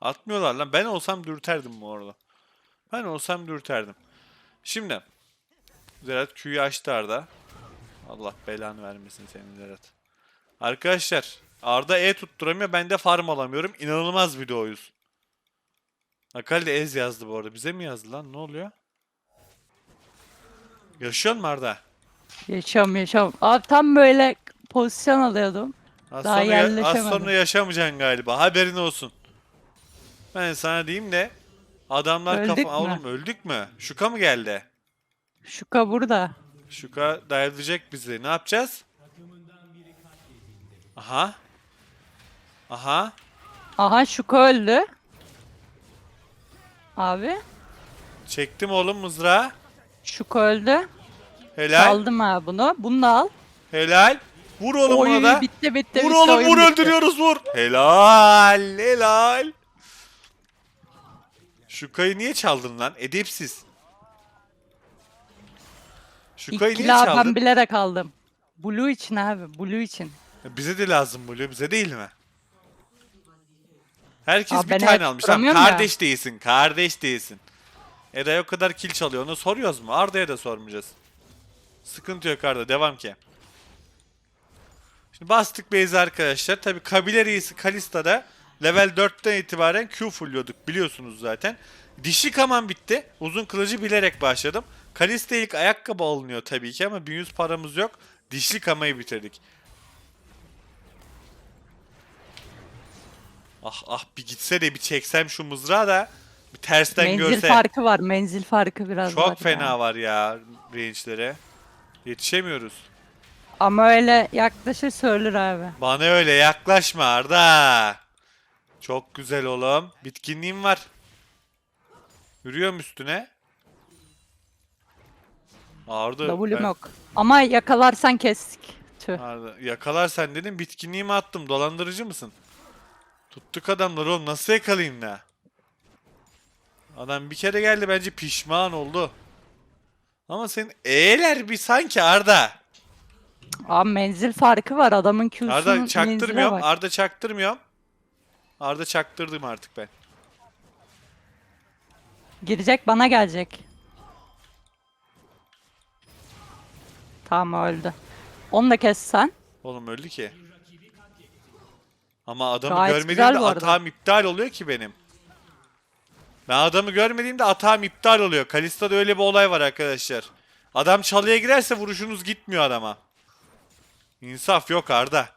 Atmıyorlar lan. Ben olsam dürterdim bu arada. Ben olsam dürterdim. Şimdi. Zerat Q'yu açtı Arda. Allah belanı vermesin senin Zerat. Arkadaşlar. Arda E tutturamıyor. Ben de farm alamıyorum. İnanılmaz video oyuz. Akali de Ez yazdı bu arada. Bize mi yazdı lan? Ne oluyor? Yaşıyor mu Arda? Yaşam yaşam. Abi tam böyle pozisyon alıyordum. Az Daha sonra, ya- az yerleşemedim. sonra yaşamayacaksın galiba. Haberin olsun. Ben sana diyeyim de adamlar Öldük kafa... mü? Oğlum öldük mü? Şuka mı geldi? Şuka burada. Şuka dayalayacak bizi. Ne yapacağız? Aha. Aha. Aha Şuka öldü. Abi. Çektim oğlum mızrağı. Şuka öldü. Helal. Aldım ha bunu. Bunu da al. Helal. Vur oğlum Oy buna da. bitti bitti Vur bitti. oğlum oyun vur bitti. öldürüyoruz vur. Helal. Helal. Şukayı niye çaldın lan? Edepsiz. Şukayı niye İkili abi çaldın? ben bilerek aldım. Blue için abi. Blue için. Bize de lazım Blue, bize değil mi? Herkes Abi bir ben tane evet almış. Tamam, ya. kardeş değilsin, kardeş değilsin. Eray o kadar kill çalıyor, onu soruyoruz mu? Arda'ya da sormayacağız. Sıkıntı yok Arda, devam ki. Şimdi bastık base arkadaşlar. Tabi kabile reisi Kalista'da level 4'ten itibaren Q fulluyorduk biliyorsunuz zaten. Dişi kaman bitti. Uzun kılıcı bilerek başladım. Kalista ilk ayakkabı alınıyor tabii ki ama 1100 paramız yok. Dişli kamayı bitirdik. Ah ah bir gitse de bir çeksem şu mızrağı da bir tersten menzil görse. farkı var. Menzil farkı biraz var Çok fena ya. var ya range'lere. Yetişemiyoruz. Ama öyle yaklaşırsa ölür abi. Bana öyle yaklaşma Arda. Çok güzel oğlum. Bitkinliğim var. Yürüyorum üstüne. Arda. W'm ben- yok. Ama yakalarsan kestik. Tüh. Arda, yakalarsan dedim bitkinliğimi attım. Dolandırıcı mısın? Tuttuk adamları oğlum. Nasıl yakalayayım ne? Adam bir kere geldi bence pişman oldu. Ama senin eğer bir sanki Arda. Abi menzil farkı var. Adamın Q'sunun Arda menzile çaktırmıyorum. bak. Arda çaktırmıyorum. Arda çaktırdım artık ben. Girecek bana gelecek. Tamam öldü. Onu da kes sen. Oğlum öldü ki. Ama adamı Gayet görmediğimde güzel bu arada. atağım iptal oluyor ki benim. Ben adamı görmediğimde atağım iptal oluyor. Kalista'da öyle bir olay var arkadaşlar. Adam çalıya girerse vuruşunuz gitmiyor adama. İnsaf yok Arda.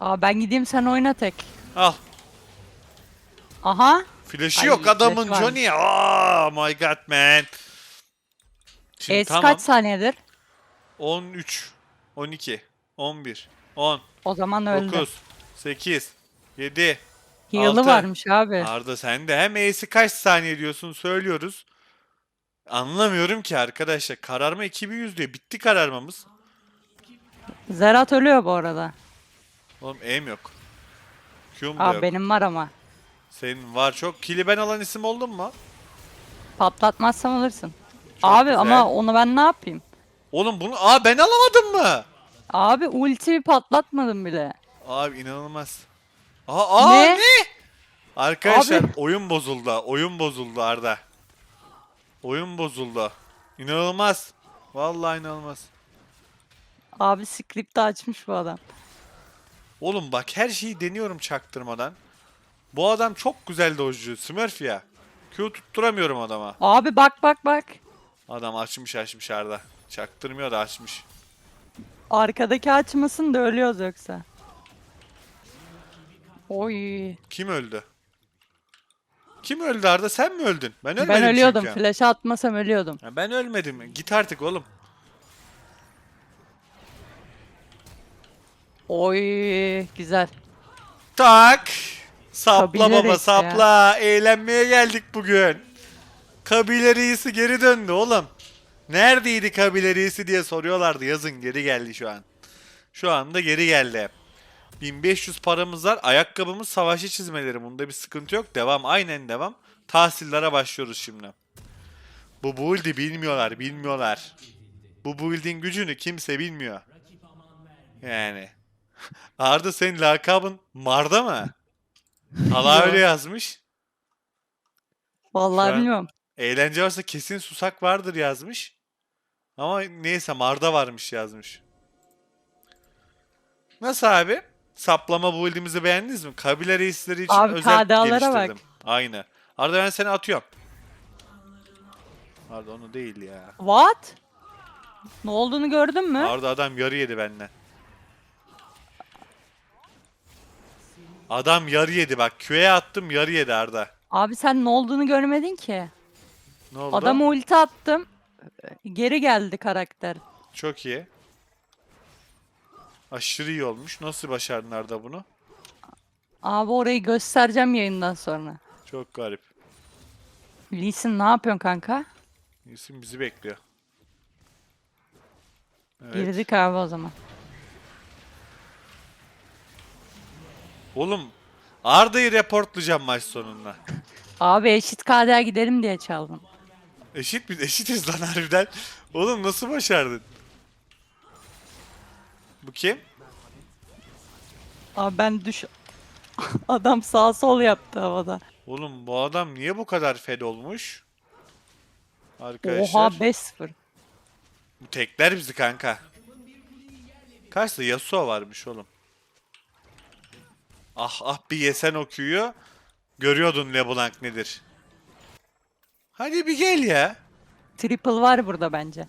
Aa ben gideyim sen oyna tek. Al. Aha. Flash'ı Ay, yok adamın flash varmış. Johnny. Oh my god man. Şimdi Es tamam. kaç saniyedir? 13, 12, 11, 10, O zaman öldü. 9, 8, 7, Heal'ı altı. varmış abi. Arda sen de hem Ace'i kaç saniye diyorsun söylüyoruz. Anlamıyorum ki arkadaşlar. Kararma 2100 diyor. Bitti kararmamız. Zerat ölüyor bu arada. Oğlum aim yok. Q'm da yok. benim var ama. Senin var çok. Kili ben alan isim oldun mu? Patlatmazsam alırsın. Abi güzel. ama onu ben ne yapayım? Oğlum bunu... Aa ben alamadım mı? Abi ultiyi patlatmadım bile. Abi inanılmaz. Aa, aa ne? Ne? Arkadaşlar Abi. oyun bozuldu. Oyun bozuldu Arda. Oyun bozuldu. İnanılmaz. Vallahi inanılmaz. Abi script'i açmış bu adam. Oğlum bak her şeyi deniyorum çaktırmadan. Bu adam çok güzel dojcu. Smurf ya. Q tutturamıyorum adama. Abi bak bak bak. Adam açmış açmış Arda. Çaktırmıyor da açmış. Arkadaki açmasın da ölüyoruz yoksa. Oy. Kim öldü? Kim öldü Arda? Sen mi öldün? Ben ölmedim Ben ölüyordum. çünkü. Flash'ı atmasam ölüyordum. Ya ben ölmedim. Git artık oğlum. Oy güzel. Tak. Sapla Kabile baba reisi sapla. Eğlenmeye geldik bugün. Kabile reisi geri döndü oğlum. Neredeydi kabile reisi diye soruyorlardı. Yazın geri geldi şu an. Şu anda geri geldi. 1500 paramız var. Ayakkabımız savaşçı çizmeleri. Bunda bir sıkıntı yok. Devam. Aynen devam. Tahsillere başlıyoruz şimdi. Bu build'i bilmiyorlar. Bilmiyorlar. Bu build'in gücünü kimse bilmiyor. Yani. Arda senin lakabın Marda mı? Allah öyle yazmış. Vallahi Şu an- bilmiyorum. Eğlence varsa kesin susak vardır yazmış. Ama neyse Marda varmış yazmış. Nasıl abi? Saplama build'imizi beğendiniz mi? Kabile reisleri için Abi özel KDA'lara bak. geliştirdim. Aynı. Arda ben seni atıyorum. Arda onu değil ya. What? Ne olduğunu gördün mü? Arda adam yarı yedi benden. Adam yarı yedi bak. Q'ye attım yarı yedi Arda. Abi sen ne olduğunu görmedin ki. Ne oldu? Adama ulti attım. Geri geldi karakter. Çok iyi. Aşırı iyi olmuş. Nasıl başardın Arda bunu? Abi orayı göstereceğim yayından sonra. Çok garip. Lee Sin ne yapıyorsun kanka? İsim bizi bekliyor. Evet. Girdik abi o zaman. Oğlum Arda'yı reportlayacağım maç sonunda. Abi eşit KD'ye gidelim diye çaldım. Eşit biz eşitiz lan harbiden. Oğlum nasıl başardın? Bu kim? Abi ben düş... Adam sağ sol yaptı havada. Oğlum bu adam niye bu kadar fed olmuş? Arkadaşlar. Oha 5-0. Bu tekler bizi kanka. Kaçta Yasuo varmış oğlum. Ah ah bir yesen o Q'yu. Görüyordun LeBlanc nedir. Hadi bir gel ya. Triple var burada bence.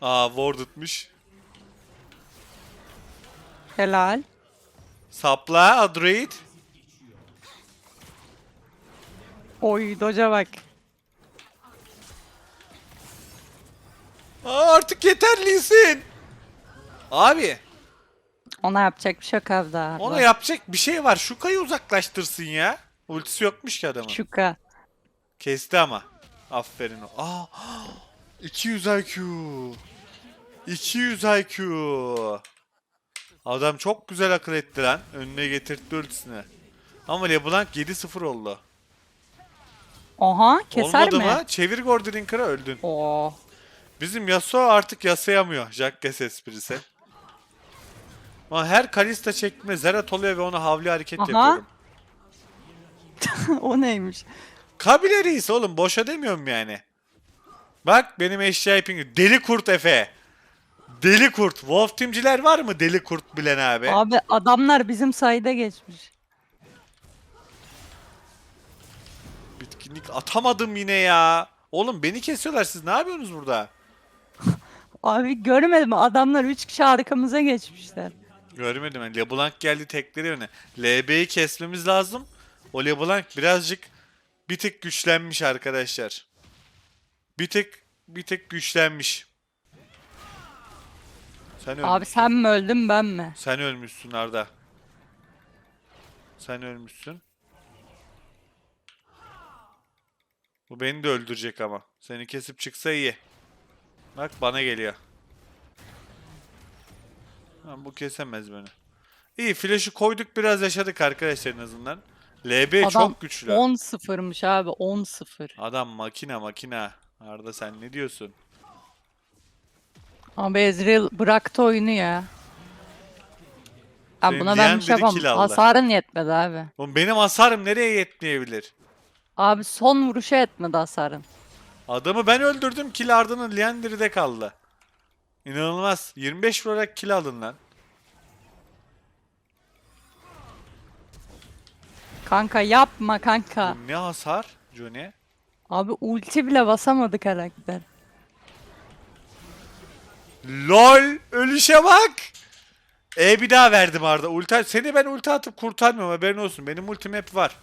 Aa wardetmış. Helal. Sapla Adroid. Oy doca bak. Aa, artık yeterlisin. Abi Ona yapacak bir şey yok abi daha. ona yapacak bir şey var. Şu kayı uzaklaştırsın ya. Ultisi yokmuş ki adamın. Şuka. Kesti ama. Aferin. Aa, 200 IQ. 200 IQ. Adam çok güzel akıl etti lan. Önüne getirtti ultisini. Ama LeBlanc 7-0 oldu. Oha keser Olmadı mi? mı? Çevir Gordrinker'ı öldün. Oo. Bizim Yasuo artık yasayamıyor. Jackes esprisi. Ama her Kalista çekme Zerat oluyor ve ona havli hareket Aha. yapıyorum. o neymiş? Kabile reisi oğlum boşa demiyorum yani. Bak benim eşya iping deli kurt Efe. Deli kurt. Wolf timciler var mı deli kurt bilen abi? Abi adamlar bizim sayıda geçmiş. Bitkinlik atamadım yine ya. Oğlum beni kesiyorlar siz ne yapıyorsunuz burada? Abi görmedim adamlar 3 kişi arkamıza geçmişler. Görmedim ben. LeBlanc geldi tekleri öne. LB'yi kesmemiz lazım. O LeBlanc birazcık bir tık güçlenmiş arkadaşlar. Bir tık bir tık güçlenmiş. Sen Abi ölmüşsün. sen mi öldün ben mi? Sen ölmüşsün Arda. Sen ölmüşsün. Bu beni de öldürecek ama. Seni kesip çıksa iyi. Bak bana geliyor. Ha, bu kesemez beni. İyi flash'ı koyduk biraz yaşadık arkadaşlar en azından. LB Adam çok güçlü. 10-0'mış abi 10-0. Adam makina makina. Arda sen ne diyorsun? Abi Ezreal bıraktı oyunu ya. Abi Senin buna ben bir şey kill yapamam. aldı. Hasarın yetmedi abi. Oğlum benim hasarım nereye yetmeyebilir? Abi son vuruşa etmedi hasarın. Adamı ben öldürdüm. Kill Arda'nın Leander'de kaldı. İnanılmaz. 25 vurarak kill aldın lan. Kanka yapma kanka. Bu ne hasar Johnny? Abi ulti bile basamadı karakter. LOL ölüşe bak. E bir daha verdim Arda. Ulti seni ben ulti atıp kurtarmıyorum haberin olsun. Benim ultim hep var.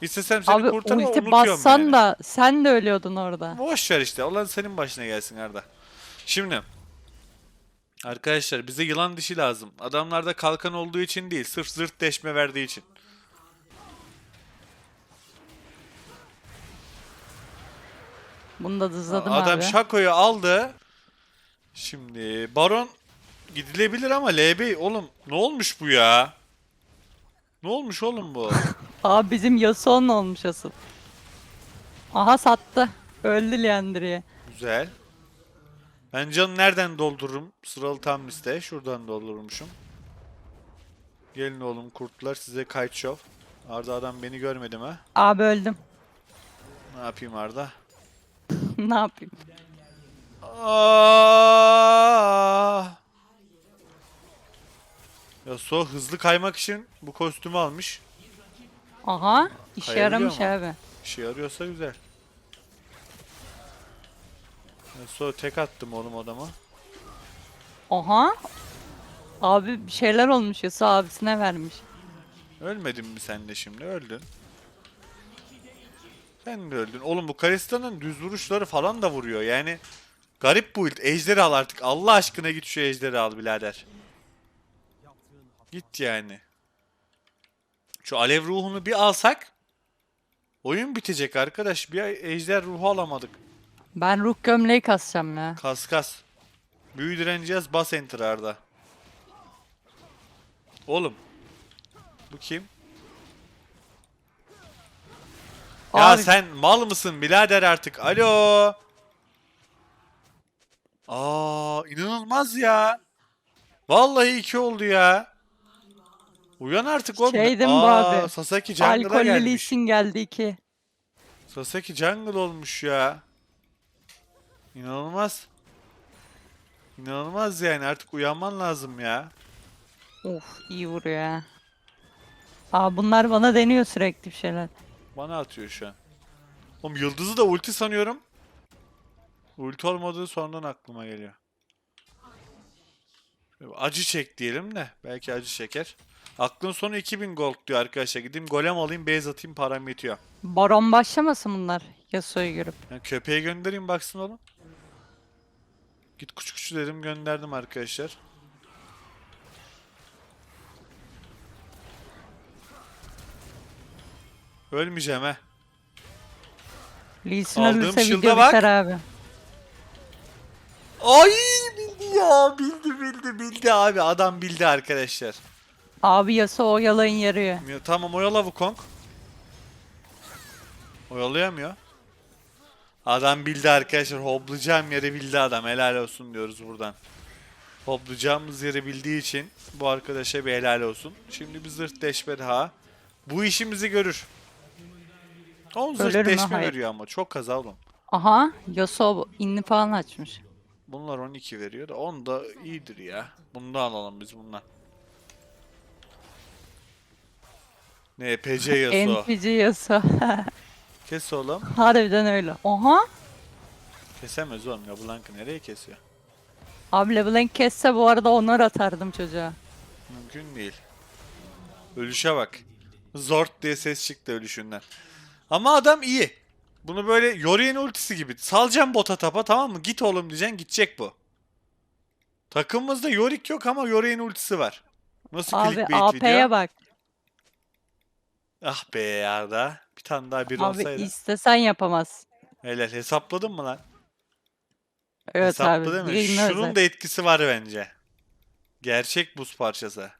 İstesem seni Abi kurtarma ulti bassan yani. da sen de ölüyordun orada. Boş ver işte. Olan senin başına gelsin Arda. Şimdi Arkadaşlar bize yılan dişi lazım. Adamlarda kalkan olduğu için değil. Sırf zırt deşme verdiği için. Bunu da dızladım Adam abi. Şako'yu aldı. Şimdi Baron gidilebilir ama LB oğlum ne olmuş bu ya? Ne olmuş oğlum bu? Abi bizim Yasuo'nun olmuş asıl. Aha sattı. Öldü Leandri'ye. Güzel. Ben canı nereden doldururum? Sıralı tam liste. Şuradan doldurmuşum. Gelin oğlum kurtlar size kite show. Arda adam beni görmedi mi? Abi öldüm. Ne yapayım Arda? ne yapayım? Aa! Ya so hızlı kaymak için bu kostümü almış. Aha işe Kayabiliyor yaramış mu? abi. İşe yarıyorsa güzel. Ya so tek attım oğlum adama. Aha. Abi bir şeyler olmuş Yasuo abisine vermiş. Ölmedin mi sen de şimdi? Öldün. Sen de öldün. Oğlum bu Kalista'nın düz vuruşları falan da vuruyor. Yani garip build. Ejderi al artık. Allah aşkına git şu ejderi al birader. Git yani. Şu alev ruhunu bir alsak oyun bitecek arkadaş. Bir ejder ruhu alamadık. Ben ruh gömleği kasacağım ya. Kas kas. Büyü direneceğiz. Bas enter Arda. Oğlum. Bu kim? Ya Abi, sen mal mısın birader artık? Alo. Aa inanılmaz ya. Vallahi iki oldu ya. Uyan artık oğlum. Şeydim bu abi. Sasaki jungle'a alkollü gelmiş. Lee geldi iki. Sasaki jungle olmuş ya. İnanılmaz. İnanılmaz yani artık uyanman lazım ya. Of iyi vuruyor ya. Aa bunlar bana deniyor sürekli bir şeyler. Bana atıyor şu an. Oğlum yıldızı da ulti sanıyorum. Ulti olmadığı sonradan aklıma geliyor. Acı çek diyelim de. Belki acı çeker. Aklın sonu 2000 gold diyor arkadaşlar. Gideyim golem alayım, base atayım param yetiyor. Baron başlamasın bunlar Yasuo'yu görüp. Yani köpeğe göndereyim baksın oğlum. Git kuş kuş dedim gönderdim arkadaşlar. Ölmeyeceğim he. Lee Sin Aldığım ölürse shield'a bak. biter abi. Ay bildi ya bildi bildi bildi abi adam bildi arkadaşlar. Abi Yasuo oyalayın yarıyor. Ya, tamam oyala Wukong. Oyalayamıyor. Adam bildi arkadaşlar. Hoplayacağım yeri bildi adam. Helal olsun diyoruz buradan. Hoplayacağımız yeri bildiği için bu arkadaşa bir helal olsun. Şimdi bir zırh deşme daha. Bu işimizi görür. 10 zırh Ölür mü? deşme Hayır. veriyor ama çok az oğlum. Aha Yasuo inni falan açmış. Bunlar 12 veriyor da 10 da iyidir ya. Bunu da alalım biz bundan. Ne PC Yasuo. NPC Yasuo. Kes oğlum. Harbiden öyle. Aha. Kesemez oğlum ya Blanka nereye kesiyor? Abi LeBlanc kesse bu arada onur atardım çocuğa. Mümkün değil. Ölüşe bak. Zort diye ses çıktı ölüşünden. Ama adam iyi. Bunu böyle Yorion ultisi gibi. Salacağım bota tapa tamam mı? Git oğlum diyeceksin gidecek bu. Takımımızda Yorick yok ama Yorion ultisi var. Nasıl Abi clickbait AP'ye video? bak. Ah be Arda. Bir tane daha bir Abi olsaydı. istesen yapamaz. Helal hesapladın mı lan? Evet Hesaplı abi. değil mi? Şunun özel. da etkisi var bence. Gerçek buz parçası.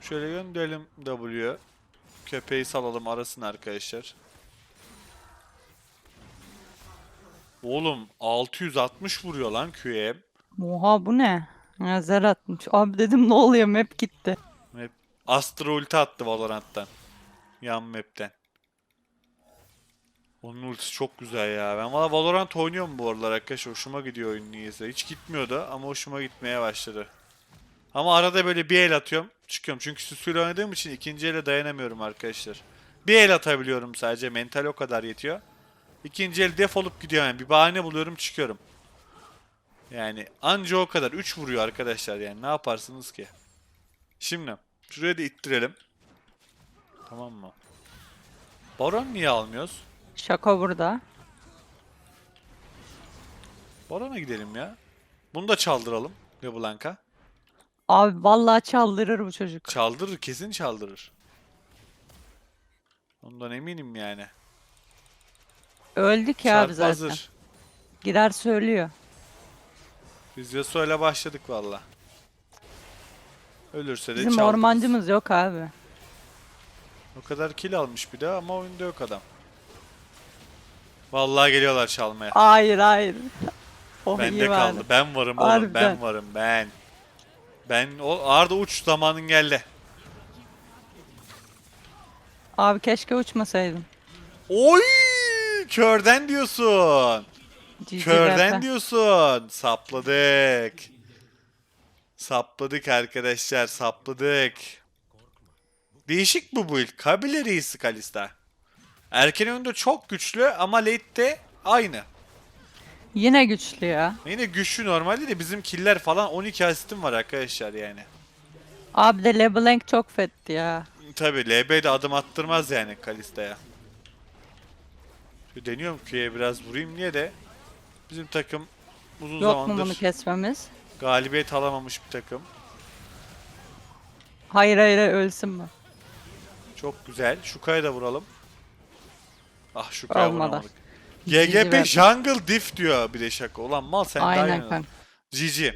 Şöyle gönderelim W. Köpeği salalım arasın arkadaşlar. Oğlum 660 vuruyor lan QM. Oha bu ne? Ya zer atmış. Abi dedim ne oluyor map gitti. Hep Astra ulti attı Valorant'tan. Yan map'ten. Onun ultisi çok güzel ya. Ben valla Valorant oynuyorum bu aralar arkadaşlar. Hoşuma gidiyor oyun niyeyse. Hiç gitmiyordu ama hoşuma gitmeye başladı. Ama arada böyle bir el atıyorum. Çıkıyorum. Çünkü süsüyle oynadığım için ikinci ele dayanamıyorum arkadaşlar. Bir el atabiliyorum sadece. Mental o kadar yetiyor. İkinci el defolup gidiyor yani. Bir bahane buluyorum çıkıyorum. Yani anca o kadar. 3 vuruyor arkadaşlar yani. Ne yaparsınız ki? Şimdi şuraya da ittirelim. Tamam mı? Baron niye almıyoruz? Şaka burada. Baron'a gidelim ya. Bunu da çaldıralım. LeBlanc'a. Abi vallahi çaldırır bu çocuk. Çaldırır kesin çaldırır. Ondan eminim yani. Öldük ya abi Şarp zaten. hazır. Gider söylüyor. Biz Yasuo'yla başladık valla. Ölürse de Bizim çaldırırız. ormancımız yok abi. O kadar kill almış bir de ama oyunda yok adam. Vallahi geliyorlar çalmaya. Hayır hayır. Oh iyi Bende kaldı. Ben varım oğlum. Ben Harbiden. varım ben. Ben o Arda uç zamanın geldi. Abi keşke uçmasaydım. Oy! Körden diyorsun. GG Körden RP. diyorsun. Sapladık. Sapladık arkadaşlar. Sapladık. Değişik bu build. Kabile reisi Kalista. Erken önde çok güçlü ama late'de aynı. Yine güçlü ya. Yine güçlü normalde de bizim killer falan 12 asistim var arkadaşlar yani. Abi de LeBlanc çok fetti ya. Tabi LB de adım attırmaz yani Kalista'ya. Deniyorum Q'ye biraz vurayım diye de bizim takım uzun Yok mu zamandır bunu kesmemiz? galibiyet alamamış bir takım. Hayır hayır hayır, ölsün mü? Çok güzel. Şuka'ya da vuralım. Ah Şuka'ya Olmadı. vuramadık. GG GGP. Jungle Diff diyor bir de şaka. Ulan mal sen Aynen kanka. GG.